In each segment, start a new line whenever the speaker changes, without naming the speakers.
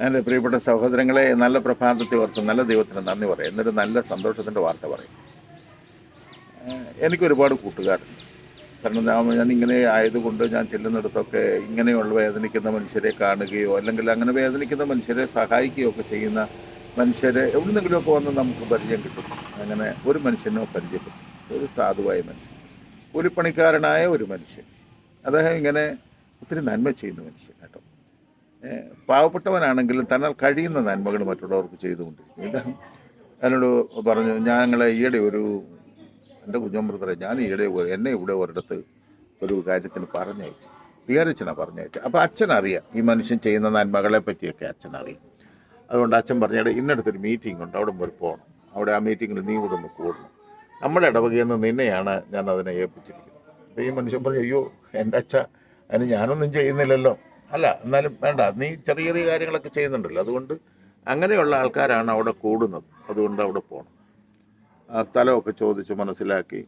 എന്റെ പ്രിയപ്പെട്ട സഹോദരങ്ങളെ നല്ല പ്രഭാതത്തെ ഓർത്ത് നല്ല ദൈവത്തിന് നന്ദി പറയും. എന്നൊരു നല്ല സന്തോഷത്തിന്റെ വാർത്ത പറയും. എനിക്ക് ഒരുപാട് കൂട്ടുകാരുണ്ട്. കാരണം ഞാൻ ഇങ്ങനെ ആയതുകൊണ്ട് ഞാൻ ചെല്ലുന്നിടത്തൊക്കെ ഇങ്ങനെയുള്ള വേദനിക്കുന്ന മനുഷ്യരെ കാണുകയോ അല്ലെങ്കിൽ അങ്ങനെ വേദനിക്കുന്ന മനുഷ്യരെ സഹായിക്കുകയോ ഒക്കെ ചെയ്യുന്ന മനുഷ്യരെ എവിടുന്നെങ്കിലുമൊക്കെ വന്ന് നമുക്ക് പരിചയം കിട്ടും. അങ്ങനെ ഒരു മനുഷ്യനോ പരിചയപ്പെട്ടു ഒരു സാധുവായ മനുഷ്യൻ. കൂലിപ്പണിക്കാരനായ ഒരു മനുഷ്യൻ. അദ്ദേഹം ഇങ്ങനെ ഒത്തിരി നന്മ ചെയ്യുന്ന മനുഷ്യൻ കേട്ടോ. പാവപ്പെട്ടവനാണെങ്കിലും തന്നാൽ കഴിയുന്ന നന്മകൾ മറ്റുള്ളവർക്ക് ചെയ്തുകൊണ്ടിരിക്കും. ഇത് എന്നോട് പറഞ്ഞു ഞങ്ങൾ ഈയിടെ ഒരു എന്റെ കുഞ്ഞമ്പ്രതറെ ഞാൻ ഈയിടെ എന്നെ ഇവിടെ ഒരിടത്ത് ഒരു കാര്യത്തിന് പറഞ്ഞയച്ചു. വികാരിച്ചനാണ് പറഞ്ഞയച്ചു. അപ്പോൾ അച്ഛനറിയാം ഈ മനുഷ്യൻ ചെയ്യുന്ന നന്മകളെ പറ്റിയൊക്കെ അച്ഛനറിയാം. അതുകൊണ്ട് അച്ഛൻ പറഞ്ഞിട്ട് ഇന്നടത്തൊരു മീറ്റിംഗ് ഉണ്ട് അവിടെ പോയി പോകണം അവിടെ ആ മീറ്റിങ്ങിൽ നീ കൂടെ ഒന്ന് കൂടണം നമ്മുടെ ഇടവകയിൽ നിന്ന് നിന്നെയാണ് ഞാൻ അതിനെ ഏൽപ്പിച്ചിരിക്കുന്നത്. അപ്പോൾ ഈ മനുഷ്യൻ പറഞ്ഞു അയ്യോ എന്റെ അച്ഛ അതിന് ഞാനൊന്നും ചെയ്യുന്നില്ലല്ലോ. അല്ല എന്നാലും വേണ്ട. നീ ചെറിയ ചെറിയ കാര്യങ്ങളൊക്കെ ചെയ്യുന്നുണ്ടല്ലോ. അതുകൊണ്ട് അങ്ങനെയുള്ള ആൾക്കാരാണ് അവിടെ കൂടുന്നത്. അതുകൊണ്ട് അവിടെ പോകണം സ്ഥലമൊക്കെ ചോദിച്ച് മനസ്സിലാക്കി.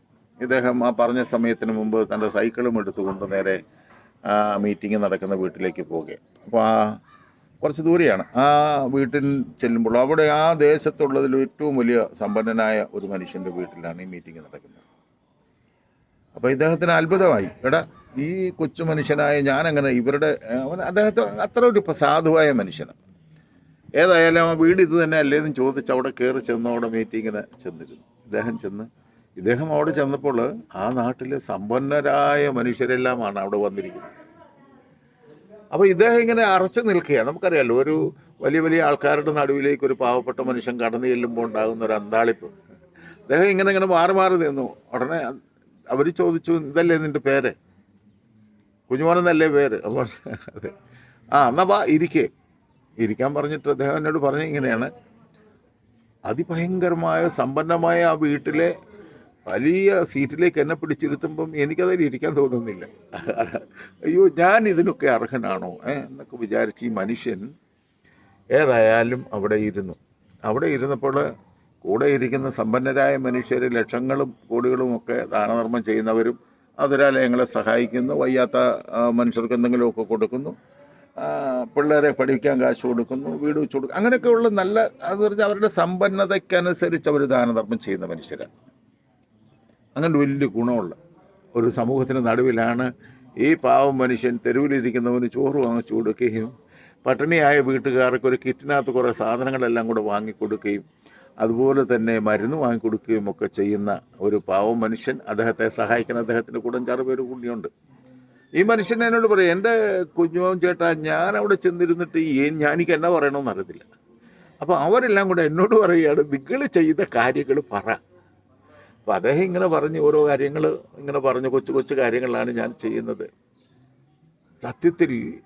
ഇദ്ദേഹം ആ പറഞ്ഞ സമയത്തിന് മുമ്പ് തന്റെ സൈക്കിളും എടുത്തുകൊണ്ട് നേരെ മീറ്റിംഗ് നടക്കുന്ന വീട്ടിലേക്ക് പോവുകയാണ്. അപ്പോൾ ആ കുറച്ച് ദൂരെയാണ്. ആ വീട്ടിൽ ചെല്ലുമ്പോൾ അവിടെ ആ ദേശത്തുള്ളതിൽ ഏറ്റവും വലിയ സമ്പന്നനായ ഒരു മനുഷ്യന്റെ വീട്ടിലാണ് ഈ മീറ്റിംഗ് നടക്കുന്നത്. അപ്പോൾ ഇദ്ദേഹത്തിന് അത്ഭുതമായി. എടാ ഈ കൊച്ചു മനുഷ്യനായ ഞാനങ്ങനെ ഇവരുടെ അവൻ അദ്ദേഹത്തെ അത്ര ഒരു സാധുവായ മനുഷ്യനാണ് ഏതായാലും ആ വീട് ഇത് തന്നെ അല്ലേന്ന് ചോദിച്ച് അവിടെ കയറി ചെന്ന് അവിടെ മീറ്റിങ്ങിന് ചെന്നിരുന്നു. ഇദ്ദേഹം ചെന്ന് ഇദ്ദേഹം അവിടെ ചെന്നപ്പോൾ ആ നാട്ടിലെ സമ്പന്നരായ മനുഷ്യരെല്ലാമാണ് അവിടെ വന്നിരിക്കുന്നത്. അപ്പോൾ ഇദ്ദേഹം ഇങ്ങനെ അറച്ചു നിൽക്കുകയാണ്. നമുക്കറിയാലോ ഒരു വലിയ വലിയ ആൾക്കാരുടെ നടുവിലേക്ക് ഒരു പാവപ്പെട്ട മനുഷ്യൻ കടന്നു ചെല്ലുമ്പോൾ ഉണ്ടാകുന്ന ഒരു അന്താളിപ്പ്. അദ്ദേഹം ഇങ്ങനെ ഇങ്ങനെ മാറി മാറി നിന്നു. ഉടനെ അവർ ചോദിച്ചു ഇതല്ലേ നിന്റെ പേര്? കുഞ്ഞുമോനെന്നല്ലേ പേര്? അപ്പോൾ അതെ. ആ എന്നാ വാ ഇരിക്കേ. ഇരിക്കാൻ പറഞ്ഞിട്ട് അദ്ദേഹം എന്നോട് പറഞ്ഞ ഇങ്ങനെയാണ്. അതിഭയങ്കരമായ സമ്പന്നമായ ആ വീട്ടിലെ വലിയ സീറ്റിലേക്ക് എന്നെ പിടിച്ചിരുത്തുമ്പം എനിക്കതിൽ ഇരിക്കാൻ തോന്നുന്നില്ല. അയ്യോ ഞാൻ ഇതിനൊക്കെ അർഹനാണോ എന്നൊക്കെ വിചാരിച്ച് ഈ മനുഷ്യൻ ഏതായാലും അവിടെ ഇരുന്നു. അവിടെ ഇരുന്നപ്പോൾ കൂടെ ഇരിക്കുന്ന സമ്പന്നരായ മനുഷ്യർ ലക്ഷങ്ങളും കോടികളും ഒക്കെ ദാനധർമ്മം ചെയ്യുന്നവരും അതിരാലയങ്ങളെ സഹായിക്കുന്നു വയ്യാത്ത മനുഷ്യർക്ക് എന്തെങ്കിലുമൊക്കെ കൊടുക്കുന്നു പിള്ളേരെ പഠിക്കാൻ കാശ് കൊടുക്കുന്നു വീട് വെച്ച് കൊടുക്കും അങ്ങനെയൊക്കെയുള്ള നല്ല അത് പറഞ്ഞാൽ അവരുടെ സമ്പന്നതയ്ക്കനുസരിച്ച് അവർ ദാനധർമ്മം ചെയ്യുന്ന മനുഷ്യരാണ് അങ്ങനെ വലിയ ഗുണമുള്ള ഒരു സമൂഹത്തിന് നടുവിലാണ് ഈ പാവം മനുഷ്യൻ തെരുവിലിരിക്കുന്നവന് ചോറ് വാങ്ങിച്ചു കൊടുക്കുകയും പട്ടിണിയായ വീട്ടുകാർക്ക് ഒരു കിറ്റിനകത്ത് കുറേ സാധനങ്ങളെല്ലാം കൂടെ വാങ്ങിക്കൊടുക്കുകയും അതുപോലെ തന്നെ മരുന്ന് വാങ്ങിക്കൊടുക്കുകയും ഒക്കെ ചെയ്യുന്ന ഒരു പാവം മനുഷ്യൻ അദ്ദേഹത്തെ സഹായിക്കാൻ അദ്ദേഹത്തിന്റെ കൂടഞ്ചാറ് പേര് കൂടിയുണ്ട്. ഈ മനുഷ്യൻ എന്നോട് പറയും എന്റെ കുഞ്ഞുമോൻ ചേട്ടാ ഞാൻ അവിടെ ചെന്നിരുന്നിട്ട് ഈ ഞാനിക്ക് എന്നാ പറയണമെന്ന് അറിയത്തില്ല. അപ്പോൾ അവരെല്ലാം കൂടെ എന്നോട് പറയുകയാണ് നിങ്ങൾ ചെയ്ത കാര്യങ്ങൾ പറ. അപ്പം അദ്ദേഹം ഇങ്ങനെ പറഞ്ഞ് ഓരോ കാര്യങ്ങൾ ഇങ്ങനെ പറഞ്ഞ് കൊച്ചു കൊച്ചു കാര്യങ്ങളാണ് ഞാൻ ചെയ്യുന്നത്. സത്യത്തിൽ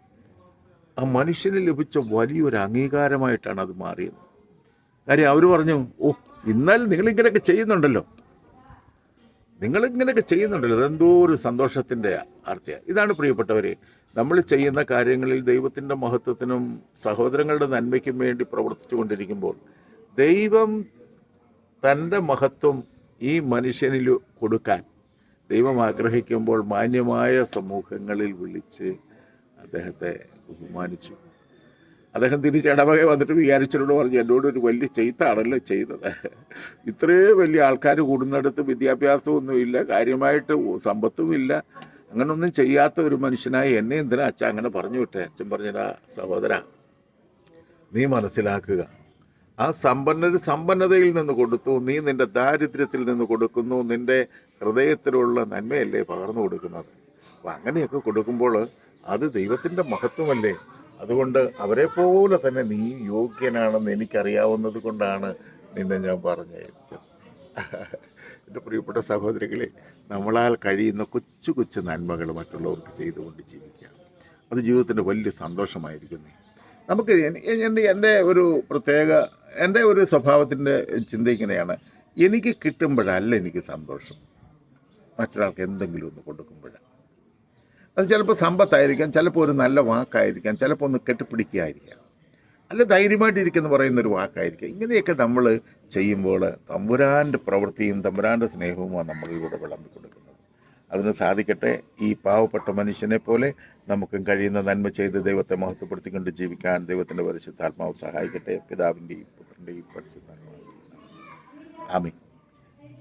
ആ മനുഷ്യന് ലഭിച്ച വലിയൊരു അംഗീകാരമായിട്ടാണ് അത് മാറിയത്. കാര്യം അവർ പറഞ്ഞു ഓ എന്നാൽ നിങ്ങളിങ്ങനെയൊക്കെ ചെയ്യുന്നുണ്ടല്ലോ. നിങ്ങളിങ്ങനെയൊക്കെ ചെയ്യുന്നുണ്ടല്ലോ. അതെന്തോ ഒരു സന്തോഷത്തിന്റെ അർത്ഥ ഇതാണ് പ്രിയപ്പെട്ടവരെ നമ്മൾ ചെയ്യുന്ന കാര്യങ്ങളിൽ ദൈവത്തിന്റെ മഹത്വത്തിനും സഹോദരങ്ങളുടെ നന്മയ്ക്കും വേണ്ടി പ്രവർത്തിച്ചു കൊണ്ടിരിക്കുമ്പോൾ ദൈവം തന്റെ മഹത്വം ഈ മനുഷ്യനിൽ കൊടുക്കാൻ ദൈവം ആഗ്രഹിക്കുമ്പോൾ മാന്യമായ സമൂഹങ്ങളിൽ വിളിച്ച് അദ്ദേഹത്തെ ബഹുമാനിച്ചു. അദ്ദേഹം തിരിച്ച് ഇടവക വന്നിട്ട് വിചാരിച്ചോട് പറഞ്ഞു എന്നോട് ഒരു വലിയ ചെയ്ത്താണല്ലോ ചെയ്തത്. ഇത്രയും വലിയ ആൾക്കാർ കൂടുന്നിടത്ത് വിദ്യാഭ്യാസമൊന്നുമില്ല കാര്യമായിട്ട് സമ്പത്തും സമ്പത്തുമില്ല അങ്ങനൊന്നും ചെയ്യാത്ത ഒരു മനുഷ്യനായി എന്നെ എന്തിനാ അച്ഛൻ അങ്ങനെ പറഞ്ഞു വിട്ടെ? അച്ഛൻ പറഞ്ഞടാ സഹോദര നീ മനസ്സിലാക്കുക. ആ സമ്പന്നർ സമ്പന്നതയിൽ നിന്ന് കൊടുത്തു നീ നിന്റെ ദാരിദ്ര്യത്തിൽ നിന്ന് കൊടുക്കുന്നു നിന്റെ ഹൃദയത്തിലുള്ള നന്മയല്ലേ പകർന്നു കൊടുക്കുന്നത്? അപ്പം അങ്ങനെയൊക്കെ കൊടുക്കുമ്പോൾ അത് ദൈവത്തിന്റെ മഹത്വമല്ലേ? അതുകൊണ്ട് അവരെ പോലെ തന്നെ നീ യോഗ്യനാണെന്ന് എനിക്കറിയാവുന്നത് കൊണ്ടാണ് നിന്നെ ഞാൻ പറഞ്ഞയച്ചത്. എന്റെ പ്രിയപ്പെട്ട സഹോദരികളെ നമ്മളാൽ കഴിയുന്ന കൊച്ചു കൊച്ചു നന്മകൾ മറ്റുള്ളവർക്ക് ചെയ്തുകൊണ്ട് ജീവിക്കുക അത് ജീവിതത്തിന്റെ വലിയ സന്തോഷമായിരിക്കുന്നേ. നമുക്ക് എന്റെ എന്റെ ഒരു പ്രത്യേക എന്റെ ഒരു സ്വഭാവത്തിന്റെ ചിന്ത ഇങ്ങനെയാണ്. എനിക്ക് കിട്ടുമ്പോഴല്ല എനിക്ക് സന്തോഷം. മറ്റൊരാൾക്ക് എന്തെങ്കിലും ഒന്ന് കൊടുക്കുമ്പോഴാണ് അത് ചിലപ്പോൾ സമ്പത്തായിരിക്കാം ചിലപ്പോൾ ഒരു നല്ല വാക്കായിരിക്കാം ചിലപ്പോൾ ഒന്ന് കെട്ടിപ്പിടിക്കുകയായിരിക്കാം അല്ല ധൈര്യമായിട്ടിരിക്കുന്നു പറയുന്ന ഒരു വാക്കായിരിക്കാം. ഇങ്ങനെയൊക്കെ നമ്മൾ ചെയ്യുമ്പോൾ തമ്പുരാന്റെ പ്രവൃത്തിയും തമ്പുരാന്റെ സ്നേഹവുമാണ് നമ്മളിലൂടെ വിളമ്പി കൊടുക്കുന്നത്. അതിന് സാധിക്കട്ടെ. ഈ പാവപ്പെട്ട മനുഷ്യനെ പോലെ നമുക്കും കഴിയുന്ന നന്മ ചെയ്ത് ദൈവത്തെ മഹത്വപ്പെടുത്തിക്കൊണ്ട് ജീവിക്കാൻ ദൈവത്തിന്റെ പരിശുദ്ധാത്മാവ് സഹായിക്കട്ടെ. പിതാവിന്റെയും പുത്രന്റെയും പരിശുദ്ധാത്മാവിന്റെയും ആമീൻ.